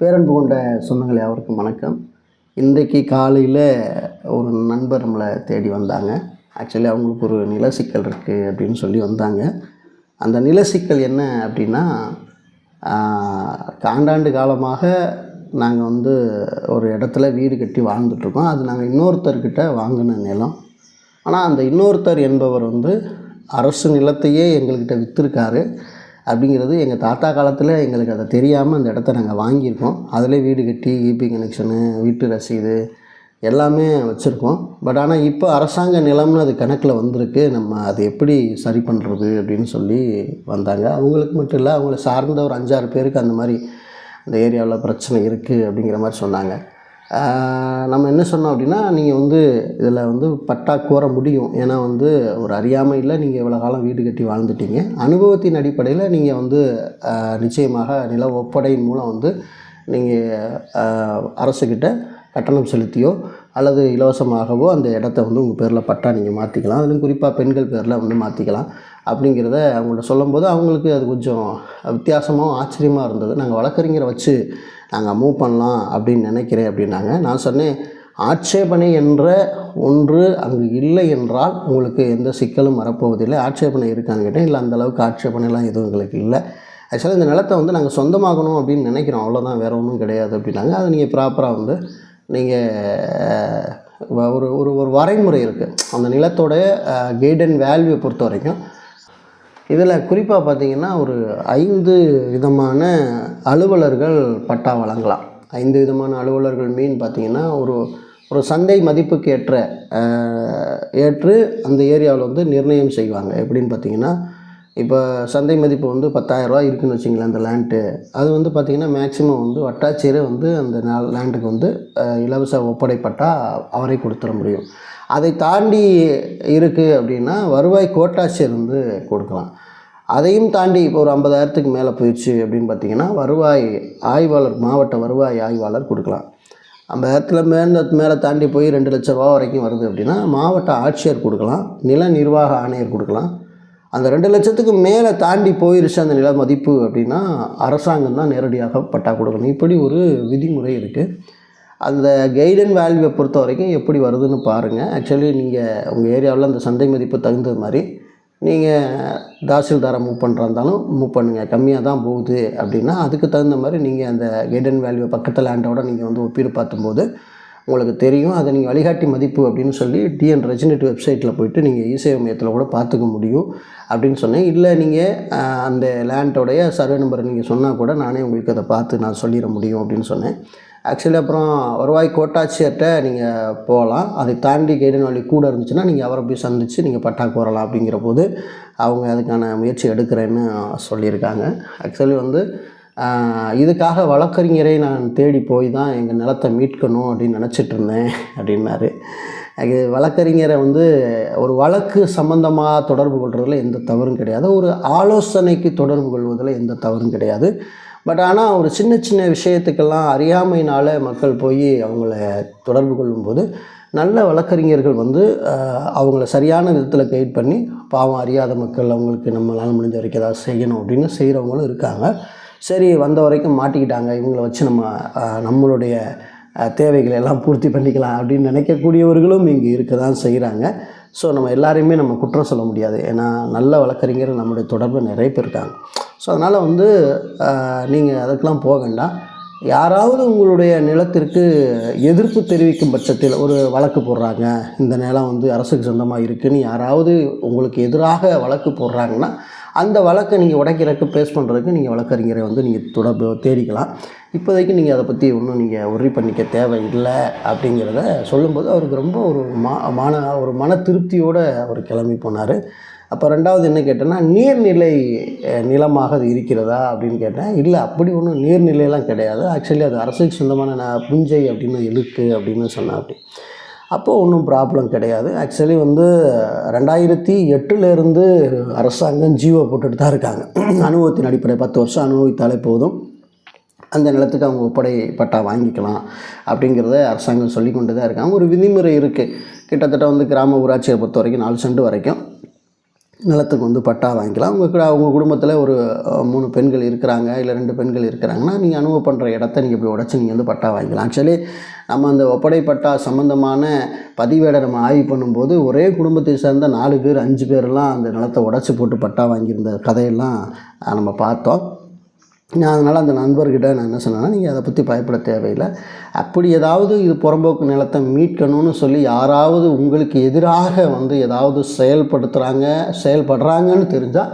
பேரன்பு கொண்ட சொந்தங்கள் யாவருக்கும் வணக்கம். இன்றைக்கு காலையில் ஒரு நண்பர் நம்மளை தேடி வந்தாங்க. ஆக்சுவலி அவங்களுக்கு ஒரு நில சிக்கல் இருக்குது அப்படின்னு சொல்லி வந்தாங்க. அந்த நில சிக்கல் என்ன அப்படின்னா காண்டாண்டு காலமாக நாங்கள் வந்து ஒரு இடத்துல வீடு கட்டி வாழ்ந்துட்டுருக்கோம் அது நாங்கள் இன்னொருத்தர்கிட்ட வாங்கின நிலம். ஆனால் அந்த இன்னொருத்தர் என்பவர் வந்து அரசு நிலத்தையே எங்கள்கிட்ட விற்றுருக்காரு அப்படிங்கிறது எங்கள் தாத்தா காலத்தில் எங்களுக்கு அதை தெரியாமல் அந்த இடத்த நாங்கள் வாங்கியிருக்கோம். அதில் வீடு கட்டி ஈபி கனெக்ஷனு வீட்டு ரசீது எல்லாமே வச்சுருக்கோம். பட் ஆனால் இப்போ அரசாங்க நிலம்னு அது கணக்கில் வந்திருக்கு. நம்ம அது எப்படி சரி பண்ணுறது அப்படின்னு சொல்லி வந்தாங்க. அவங்களுக்கு மட்டும் இல்லை அவங்கள சார்ந்த ஒரு அஞ்சாறு பேருக்கு அந்த மாதிரி அந்த ஏரியாவில் பிரச்சனை இருக்குது அப்படிங்கிற மாதிரி சொன்னாங்க. நம்ம என்ன சொன்னோம் அப்படின்னா நீங்கள் வந்து இதில் வந்து பட்டா கோர முடியும். ஏன்னா வந்து ஒரு அறியாமையில் நீங்கள் இவ்வளோ காலம் வீடு கட்டி வாழ்ந்துட்டீங்க. அனுபவத்தின் அடிப்படையில் நீங்கள் வந்து நிச்சயமாக நில ஒப்படையின் மூலம் வந்து நீங்கள் அரசுக்கிட்ட கட்டணம் செலுத்தியோ அல்லது இலவசமாகவோ அந்த இடத்த வந்து உங்கள் பேரில் பட்டா நீங்கள் மாற்றிக்கலாம் அதுலேயும் குறிப்பாக பெண்கள் பேரில் வந்து மாற்றிக்கலாம் அப்படிங்கிறத அவங்கள்ட்ட சொல்லும்போது அவங்களுக்கு அது கொஞ்சம் வித்தியாசமாகவும் ஆச்சரியமாக இருந்தது. நாங்கள் வழக்கறிஞரை வச்சு நாங்கள் மூவ் பண்ணலாம் அப்படின்னு நினைக்கிறேன் அப்படின்னாங்க. நான் சொன்னேன் ஆட்சேபனை என்ற ஒன்று அங்கு இல்லை என்றால் உங்களுக்கு எந்த சிக்கலும் வரப்போவதில்லை. ஆட்சேபனை இருக்கான்னு கேட்டேன். இல்லை அந்த அளவுக்கு ஆட்சேபனைலாம் எதுவும் எங்களுக்கு இல்லை. ஆக்சுவலாக இந்த நிலத்தை வந்து நாங்கள் சொந்தமாகணும் அப்படின்னு நினைக்கிறோம். அவ்வளோதான் வேறு ஒன்றும் கிடையாது அப்படின்னாங்க. அதை நீங்கள் ப்ராப்பராக வந்து நீங்கள் ஒரு ஒரு ஒரு வரைமுறை இருக்குது அந்த நிலத்தோடைய கைடன் வேல்யூ வேல்யூவை பொறுத்த வரைக்கும் இதில் குறிப்பாக பார்த்தீங்கன்னா ஒரு ஐந்து விதமான அலுவலர்கள் பட்டா வழங்கலாம். ஐந்து விதமான அலுவலர்கள் மீன் பார்த்தீங்கன்னா ஒரு ஒரு சந்தை மதிப்புக்கு ஏற்ற ஏற்று அந்த ஏரியாவில் வந்து நிர்ணயம் செய்வாங்க. எப்படின்னு பார்த்தீங்கன்னா இப்போ சந்தை மதிப்பு வந்து 10000 இருக்குதுன்னு இருக்குன்னு வச்சிங்களேன் அந்த லேண்ட்டு அது வந்து பார்த்திங்கன்னா மேக்ஸிமம் வந்து வட்டாட்சியரே வந்து அந்த லேண்டுக்கு வந்து இலவச ஒப்படைப்பட்டால் அவரே கொடுத்துட முடியும். அதை தாண்டி இருக்குது அப்படின்னா வருவாய் கோட்டாட்சியர் வந்து கொடுக்கலாம். அதையும் தாண்டி இப்போ ஒரு ஐம்பதாயிரத்துக்கு மேலே போயிடுச்சு அப்படின்னு பார்த்தீங்கன்னா வருவாய் ஆய்வாளர் மாவட்ட வருவாய் ஆய்வாளர் கொடுக்கலாம். ஐம்பதாயிரத்தில் மேலே மேலே தாண்டி போய் ரெண்டு லட்ச ரூபா வரைக்கும் வருது அப்படின்னா மாவட்ட ஆட்சியர் கொடுக்கலாம். நில நிர்வாக ஆணையர் கொடுக்கலாம். அந்த ரெண்டு லட்சத்துக்கு மேலே தாண்டி போயிருச்சு அந்த நில மதிப்பு அப்படின்னா அரசாங்கம் தான் நேரடியாக பட்டா கொடுக்கணும். இப்படி ஒரு விதிமுறை இருக்குது அந்த கைடன் வேல்யூவை பொறுத்த வரைக்கும் எப்படி வருதுன்னு பாருங்கள் ஆக்சுவலி நீங்கள் உங்கள் ஏரியாவில் அந்த சந்தை மதிப்பு தகுந்தது மாதிரி நீங்கள் தாசில்தாரை மூவ் பண்ணுறா இருந்தாலும் மூவ் பண்ணுங்கள் கம்மியாக தான் போகுது அப்படின்னா அதுக்கு தகுந்த மாதிரி நீங்கள் அந்த கைடன் வேல்யூ பக்கத்து லேண்டோட நீங்கள் வந்து ஒப்பீடு பார்த்தும்போது உங்களுக்கு தெரியும். அதை நீங்கள் வழிகாட்டி மதிப்பு அப்படின்னு சொல்லி டிஎன் ரெஜினேட் வெப்சைட்டில் போயிட்டு நீங்கள் இசேவை மையத்தில் கூட பார்த்துக்க முடியும் அப்படின்னு சொன்னேன். இல்லை நீங்கள் அந்த லேண்டோடைய சர்வே நம்பர் நீங்கள் சொன்னால் கூட நானே உங்களுக்கு அதை பார்த்து நான் சொல்லிட முடியும் அப்படின்னு சொன்னேன். ஆக்சுவலி அப்புறம் வருவாய் கோட்டாட்சியர்கிட்ட நீங்கள் போகலாம் அதை தாண்டி கைடன் வழி கூட இருந்துச்சுன்னா நீங்கள் அவரை போய் சந்தித்து நீங்கள் பட்டா கோரலாம் அப்படிங்கிற போது அவங்க அதுக்கான முயற்சி எடுக்கிறேன்னு சொல்லியிருக்காங்க. ஆக்சுவலி வந்து இதுக்காக வழக்கறிஞரை நான் தேடி போய் தான் எங்கள் நிலத்தை மீட்கணும் அப்படின்னு நினச்சிட்டு இருந்தேன் அப்படின்னாரு. அது வழக்கறிஞரை வந்து ஒரு வழக்கு சம்பந்தமாக தொடர்பு கொள்வதில் எந்த தவறும் கிடையாது. ஒரு ஆலோசனைக்கு தொடர்பு கொள்வதில் எந்த தவறும் கிடையாது. பட் ஆனால் ஒரு சின்ன சின்ன விஷயத்துக்கெல்லாம் அறியாமையினால் மக்கள் போய் அவங்கள தொடர்பு கொள்ளும்போது நல்ல வழக்கறிஞர்கள் வந்து அவங்கள சரியான விதத்தில் கைட் பண்ணி பாவம் அறியாத மக்கள் அவங்களுக்கு நம்மளால் முடிஞ்ச வரைக்கும் ஏதாவது செய்யணும் அப்படின்னு செய்கிறவங்களும் இருக்காங்க. சரி வந்த வரைக்கும் மாட்டிக்கிட்டாங்க. இவங்கள வச்சு நம்ம நம்மளுடைய தேவைகளை எல்லாம் பூர்த்தி பண்ணிக்கலாம் அப்படின்னு நினைக்கக்கூடியவர்களும் இங்கே இருக்க தான் செய்கிறாங்க ஸோ நம்ம எல்லாரையுமே நம்ம குற்றம் சொல்ல முடியாது. ஏன்னா நல்ல வழக்கறிஞர் நம்முடைய தொடர்பு நிறைய பேர் இருக்காங்க. ஸோ அதனால் வந்து நீங்கள் அதுக்கெலாம் போக வேண்டாம். யாராவது உங்களுடைய நிலத்திற்கு எதிர்ப்பு தெரிவிக்கும் பட்சத்தில் ஒரு வழக்கு போடுறாங்க. இந்த நிலம் வந்து அரசுக்கு சொந்தமாக இருக்குன்னு யாராவது உங்களுக்கு எதிராக வழக்கு போடுறாங்கன்னா அந்த வழக்கை நீங்கள் உடைக்கிறதுக்கு பேஸ் பண்ணுறதுக்கு நீங்கள் வழக்கறிஞரை வந்து நீங்கள் தொடர்பு தேடிக்கலாம். இப்போதைக்கு நீங்கள் அதை பற்றி ஒன்றும் நீங்கள் உறுதி பண்ணிக்க தேவையில்லை அப்படிங்கிறத சொல்லும்போது அவருக்கு ரொம்ப ஒரு மா மான ஒரு மன திருப்தியோடு அவர் கிளம்பி போனார். அப்போ ரெண்டாவது என்ன கேட்டேன்னா நீர்நிலை நிலமாக அது இருக்கிறதா? அப்படின்னு கேட்டேன். இல்லை அப்படி ஒன்றும் நீர்நிலையெல்லாம் கிடையாது. ஆக்சுவலி அது அரசுக்கு சொந்தமான நான் புஞ்சை அப்படின்னு இழுக்கு அப்படின்னு சொன்னேன் அப்படி அப்போது ஒன்றும் ப்ராப்ளம் கிடையாது. ஆக்சுவலி வந்து ரெண்டாயிரத்தி எட்டுலேருந்து அரசாங்கம் ஜீவோ போட்டுட்டு தான் இருக்காங்க. அனுபவத்தின் அடிப்படை பத்து வருஷம் அனுபவித்தாலே போதும். அந்த நிலத்துக்கு அவங்க ஒப்படை பட்டா வாங்கிக்கலாம் அப்படிங்கிறத அரசாங்கம் சொல்லி கொண்டு தான் இருக்காங்க. ஒரு விதிமுறை இருக்குது கிட்டத்தட்ட வந்து கிராம ஊராட்சியை பொறுத்த வரைக்கும் நாலு சென்ட் வரைக்கும். நிலத்துக்கு வந்து பட்டா வாங்கிக்கலாம். உங்கள் அவங்க குடும்பத்தில் ஒரு மூணு பெண்கள் இருக்கிறாங்க இல்லை ரெண்டு பெண்கள் இருக்கிறாங்கன்னா நீங்கள் அனுபவ பண்ணுற இடத்த நீங்கள் இப்படி உடச்சி நீங்கள் வந்து பட்டா வாங்கிக்கலாம். ஆக்சுவலி நம்ம அந்த ஒப்படை பட்டா சம்மந்தமான பதிவேடை நம்ம ஆய்வு பண்ணும்போது ஒரே குடும்பத்தை சேர்ந்த நாலு பேர் அஞ்சு பேரெல்லாம் அந்த நிலத்தை உடச்சி போட்டு பட்டா வாங்கியிருந்த கதையெல்லாம் நம்ம பார்த்தோம். நான் அதனால் அந்த நண்பர்கிட்ட நான் என்ன சொன்னேன்னா நீங்கள் அதை பற்றி பயப்பட தேவையில்லை. அப்படி ஏதாவது இது புறம்போக்கு நிலத்தை மீட்கணும்னு சொல்லி யாராவது உங்களுக்கு எதிராக வந்து ஏதாவது செயல்படுத்துகிறாங்க செயல்படுறாங்கன்னு தெரிஞ்சால்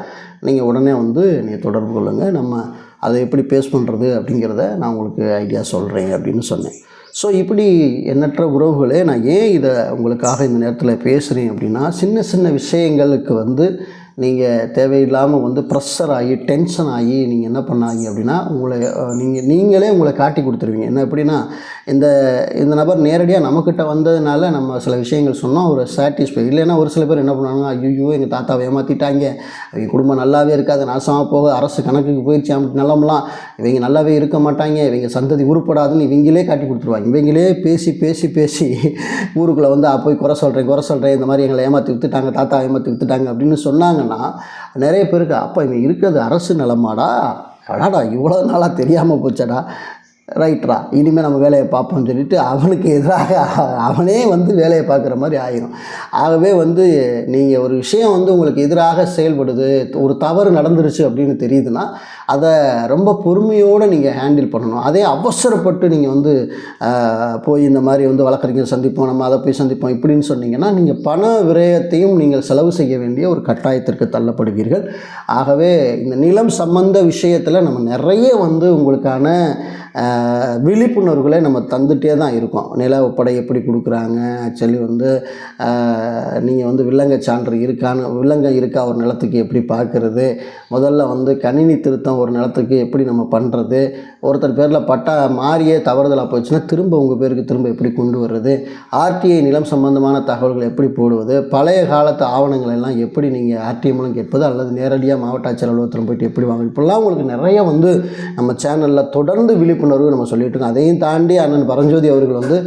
நீங்கள் உடனே வந்து நீங்கள் தொடர்பு கொள்ளுங்கள் நம்ம அதை எப்படி பேஸ் பண்ணுறது அப்படிங்கிறத நான் உங்களுக்கு ஐடியா சொல்கிறேன் அப்படின்னு சொன்னேன். ஸோ இப்படி எண்ணற்ற உறவுகளே நான் ஏன் இதை உங்களுக்காக இந்த நேரத்தில் பேசுகிறேன் அப்படின்னா சின்ன சின்ன விஷயங்களுக்கு வந்து நீங்கள் தேவையில்லாமல் வந்து ப்ரெஷர் ஆகி டென்ஷன் ஆகி நீங்கள் என்ன பண்ணாங்க அப்படின்னா உங்களை நீங்கள் நீங்களே உங்களை காட்டி கொடுத்துருவீங்க. என்ன எப்படின்னா இந்த இந்த நபர் நேரடியாக நம்மக்கிட்ட வந்ததுனால நம்ம சில விஷயங்கள் சொன்னோம் ஒரு சாட்டிஸ்ஃபை இல்லைன்னா ஒரு சில பேர் என்ன பண்ணுவாங்க ஐயோ எங்கள் தாத்தாவை ஏமாற்றிட்டாங்க அவங்க குடும்பம் நல்லாவே இருக்காது நாசமாக போக அரசு கணக்குக்கு போயிடுச்சு அப்படி நிலமெல்லாம் இவங்க நல்லாவே இருக்க மாட்டாங்க இவங்க சந்ததி உருப்படாதுன்னு இவங்களே காட்டி கொடுத்துருவாங்க. இவங்களே பேசி பேசி பேசி ஊருக்குள்ளே வந்து போய் குறை சொல்கிறேன் குறை சொல்கிறேன் இந்த மாதிரி எங்களை ஏமாற்றி விற்றுட்டாங்க தாத்தா ஏமாற்றி விற்றுட்டாங்க அப்படின்னு சொன்னாங்க சொன்னாங்கன்னா நிறைய பேருக்கு அப்போ இங்கே இருக்கிறது அரசு நிலமாடா? அடாடா இவ்வளோ நாளாக தெரியாமல் போச்சடா? ரைட்ரா இனிமேல் நம்ம வேலையை பார்ப்போம்னு சொல்லிட்டு அவனுக்கு எதிராக அவனே வந்து வேலையை பார்க்குற மாதிரி ஆயிரும். ஆகவே வந்து நீங்கள் ஒரு விஷயம் வந்து உங்களுக்கு எதிராக செயல்படுது ஒரு தவறு நடந்துருச்சு அப்படின்னு தெரியுதுன்னா அதை ரொம்ப பொறுமையோடு நீங்கள் ஹேண்டில் பண்ணணும். அதே அவசரப்பட்டு நீங்கள் வந்து போய் இந்த மாதிரி வந்து வழக்கறிஞர் சந்திப்போம் நம்ம அதை போய் சந்திப்போம் இப்படின்னு சொன்னீங்கன்னா நீங்கள் பண விரயத்தையும் நீங்கள் செலவு செய்ய வேண்டிய ஒரு கட்டாயத்திற்கு தள்ளப்படுவீர்கள். ஆகவே இந்த நிலம் சம்பந்த விஷயத்தில் நம்ம நிறைய வந்து உங்களுக்கான விழிப்புணர்வுகளை நம்ம தந்துகிட்டே தான் இருக்கோம். நில ஒப்படை எப்படி கொடுக்குறாங்க? ஆக்சுவலி வந்து நீங்கள் வந்து வில்லங்க சான்று இருக்கான்னு வில்லங்க இருக்கா? ஒரு நிலத்துக்கு எப்படி பார்க்குறது? முதல்ல வந்து கணினி திருத்தம் ஒரு நிலத்துக்கு எப்படி நம்ம பண்ணுறது ஒருத்தர் பேரில் பட்டா மாறியே தவறுதலாக போச்சுன்னா திரும்ப உங்கள் பேருக்கு திரும்ப எப்படி கொண்டு வர்றது? ஆர்டிஐ நிலம் சம்பந்தமான தகவல்களை எப்படி போடுவது? பழைய காலத்து ஆவணங்களை எல்லாம் எப்படி நீங்கள் ஆர்டிஐ மூலம் கேட்பது? அல்லது நேரடியாக மாவட்ட ஆட்சியர் அலுவலகத்தில் போயிட்டு எப்படி வாங்க? இப்படிலாம் உங்களுக்கு நிறைய வந்து நம்ம சேனலில் தொடர்ந்து விழிப்புணர்வு நம்ம சொல்லிட்டு இருக்கோம். அதையும் தாண்டி அண்ணன் பரஞ்சோதி அவர்கள் வந்து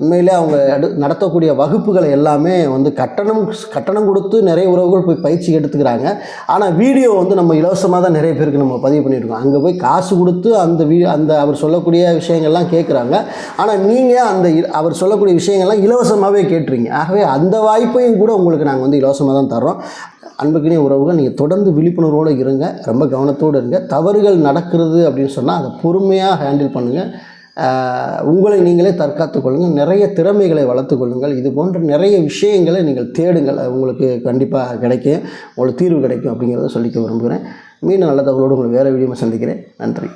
உண்மையிலே அவங்க நடத்தக்கூடிய வகுப்புகளை எல்லாமே வந்து கட்டணம் கட்டணம் கொடுத்து நிறைய உறவுகள் போய் பயிற்சி எடுத்துக்கிறாங்க. ஆனால் வீடியோ வந்து நம்ம இலவசமாக தான் நிறைய பேருக்கு நம்ம பதிவு பண்ணியிருக்கோம் அங்கே போய் காசு கொடுத்து அந்த வீ அந்த அவர் சொல்லக்கூடிய விஷயங்கள்லாம் கேட்குறாங்க ஆனால் நீங்கள் அந்த இ- அவர் சொல்லக்கூடிய விஷயங்கள்லாம் இலவசமாகவே கேட்டுறீங்க ஆகவே அந்த வாய்ப்பையும் கூட உங்களுக்கு நாங்கள் வந்து இலவசமாக தான் தர்றோம். அன்புக்கினிய உறவுகள் நீங்கள் தொடர்ந்து விழிப்புணர்வோடு இருங்க. ரொம்ப கவனத்தோடு இருங்க. தவறுகள் நடக்கிறது அப்படின்னு சொன்னால் அதை பொறுமையாக ஹேண்டில் பண்ணுங்கள் உங்களை நீங்களே தற்காத்துக் கொள்ளுங்கள். நிறைய திறமைகளை வளர்த்துக்கொள்ளுங்கள் இது போன்ற நிறைய விஷயங்களை நீங்கள் தேடுங்கள். அது உங்களுக்கு கண்டிப்பாக கிடைக்கும். உங்களுக்கு தீர்வு கிடைக்கும் அப்படிங்கிறத சொல்லிக்க விரும்புகிறேன். மீண்டும் நல்ல தகவலோடு உங்களை வேறு வீடியோ சந்திக்கிறேன். நன்றி.